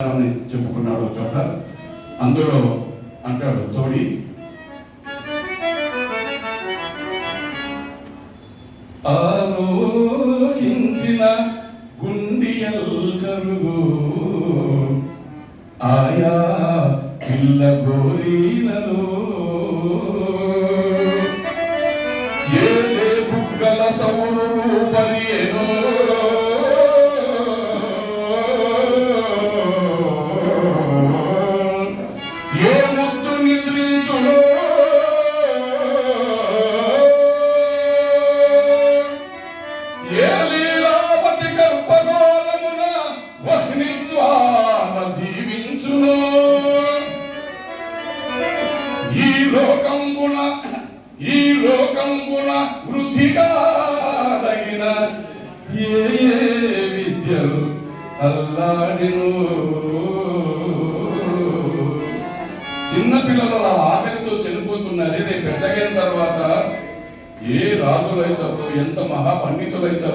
అని చెప్పుకున్నాడు చోట అందులో అంటాడు తోడి. ఆలోహించిన గుండియల్ కరుగు ఆయా పిల్ల గోరీలలో ఏ బుగ్గల సౌరు పరియనో ముద్దు ఏ లీలావతి కల్పగోళమున వహ్నిత్వాన జీవించునో ఈ లోకంబున ఈ లోకంబున వృద్ధిగా తగిన ఏ ఏ విద్యలు అల్లాడిను. చిన్న పిల్లలు అలా ఆకలితో చనిపోతున్నారు. రేపు పెద్దగైన తర్వాత ఏ రాజులైతారో ఎంత మహా పండితులైతారో